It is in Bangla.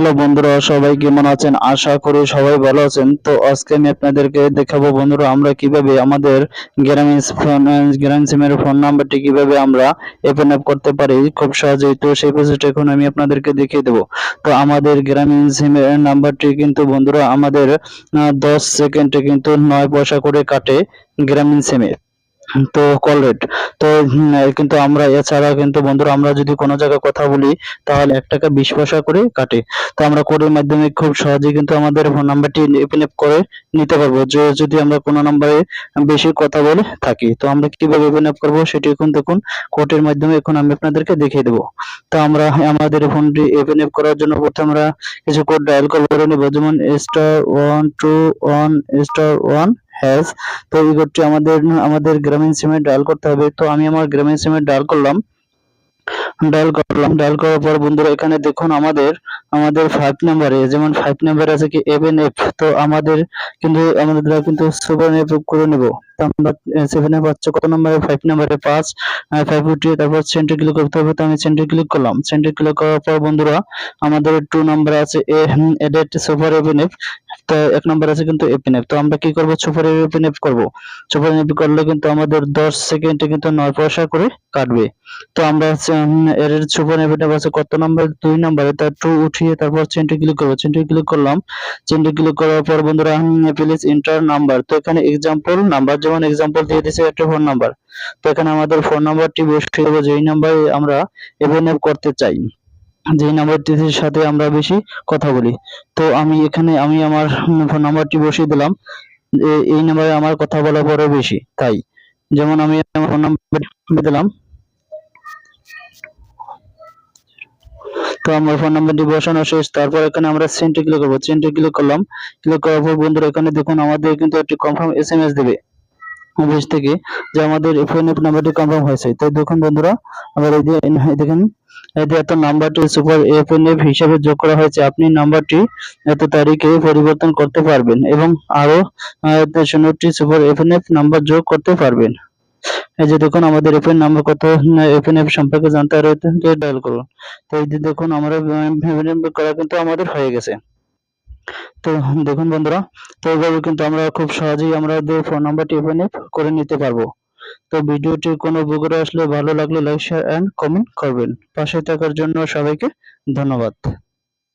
হ্যালো বন্ধুরা, সবাই কেমন আছেন? আশা করি সবাই ভালো আছেন। তো আজকে আমি আপনাদেরকে দেখাবো বন্ধুরা, আমরা কীভাবে আমাদের গ্রামীণ ফোন, গ্রামীণ সিমের ফোন নাম্বারটি কীভাবে আমরা ওপেন আপ করতে পারি খুব সহজেই। তো সেই প্রসেসটা এখন আমি আপনাদেরকে দেখিয়ে দেবো। তো আমাদের গ্রামীণ সিমের নাম্বারটি কিন্তু বন্ধুরা আমাদের দশ সেকেন্ডে কিন্তু নয় পয়সা করে কাটে গ্রামীণ সিমে। তো কল রেট তো কিন্তু আমরা, এছাড়া কিন্তু বন্ধুরা, আমরা যদি কোনো জায়গায় কথা বলি, তাহলে এক টাকা বিশ পয়সা করে কাটে। তো আমরা কোডের মাধ্যমে খুব সহজেই কিন্তু আমাদের ফোন নাম্বারটি ওপেন আপ করে নিতে পারব। যে, যদি আমরা কোনো নাম্বারে বেশি কথা বলে থাকি, তো আমরা কীভাবে ওপেন আপ করব সেটি এখন দেখুন কোডের মাধ্যমে এখন আমি আপনাদেরকে দেখিয়ে দেবো। তো আমরা, আমাদের ফোনটি ওপেন আপ করার জন্য প্রথমে আমরা কিছু কোড ডায়াল করে নেব, যেমন star one two one star one hash তো এই কোডটি আমাদের আমাদের গ্রামীণ সিমে ডায়াল করতে হবে। তো আমি আমার গ্রামীণ সিমে ডায়াল করলাম। ডায়াল করলাম, ডায়াল করার পর বন্ধুরা এখানে দেখুন আমাদের আমাদের ফাইভ নাম্বারে যেমন ফাইভ নাম্বার আছে কি এভেন এফ তো আমাদের কিন্তু, আমাদের দ্বারা কিন্তু সেভেন এফ করে নেব। তো আমরা সেভেন এফ হচ্ছে কত নাম্বারে ফাইভ নাম্বারে পাঁচ ফাইভ উঠিয়ে তারপর সেন্টার ক্লিক করতে হবে। তো আমি সেন্টার ক্লিক করলাম। সেন্টার ক্লিক করার পর বন্ধুরা, আমাদের টু নাম্বার আছে এডেট সুপার এভেন এফ এক নম্বর আছে কিন্তু এপিন এফ তো আমরা কি করব? সুপার এপিন এফ করব। সুপার এপিন করলে কিন্তু আমাদের দশ সেকেন্ডে কিন্তু নয় পয়সা করে কাটবে। তো আমরা এর সুপার এপিন এফ আছে কত নাম্বার দুই নাম্বারে তার টু উঠিয়ে তারপর চেনটি ক্লিক করব। চেনটি ক্লিক করলাম। চেনটি ক্লিক করার পর বন্ধুরা প্লিজ এন্টার নাম্বার তো এখানে এক্সাম্পল নাম্বার যেমন এক্সাম্পল দিয়ে দিয়েছে একটা ফোন নাম্বার তো এখানে আমাদের ফোন নাম্বারটি বসিয়ে দেবো। যেই নাম্বারে আমরা এপিন এফ করতে চাই। যে নাম্বারটির সাথে আমরা বেশি কথা বলি। তো আমি এখানে, আমি আমার ফোন নাম্বারটি বসিয়ে দিলাম। এই নাম্বারে আমার কথা বলা পরে বেশি, তাই। যেমন আমি আমার ফোন নাম্বার দিলাম। তো আমার ফোন নাম্বারটি বসানো শেষ, তারপর এখানে আমরা সেন্টে ক্লিক করব। সেন্টে ক্লিক করলাম। ক্লিক করার পর বন্ধুরা এখানে দেখুন, আমাদের কিন্তু একটি কনফার্ম এস এম এস দেবে। অফিস থেকে যে আমাদের ফোন নাম্বারটি কনফার্ম হয়েছে। তাই দেখুন বন্ধুরা, আবার এই যে দেখেন যে এত নাম্বারটি সুপার এফএনএফ হিসাবে যোগ করা হয়েছে, আপনি নাম্বারটি এত তারিখে পরিবর্তন করতে পারবেন এবং আরও শূন্যটি সুপার এফএনএফ নাম্বার যোগ করতে পারবেন। এই যে দেখুন, আমাদের এফএন নাম্বার কত এফএনএফ সম্পর্কে জানতে আরও ডায়াল করুন। তো এই যে দেখুন, আমরা করা কিন্তু আমাদের হয়ে গেছে। তো দেখুন বন্ধুরা, তো এইভাবে কিন্তু আমরা খুব সহজেই আমরা আমাদের ফোন নাম্বারটি এফএনএফ করে নিতে পারব। তো ভিডিওটি কোনো উপকারে আসলে ভালো লাগলে লাইক শেয়ার এন্ড কমেন্ট করবেন। পাশে থাকার জন্য সবাইকে ধন্যবাদ।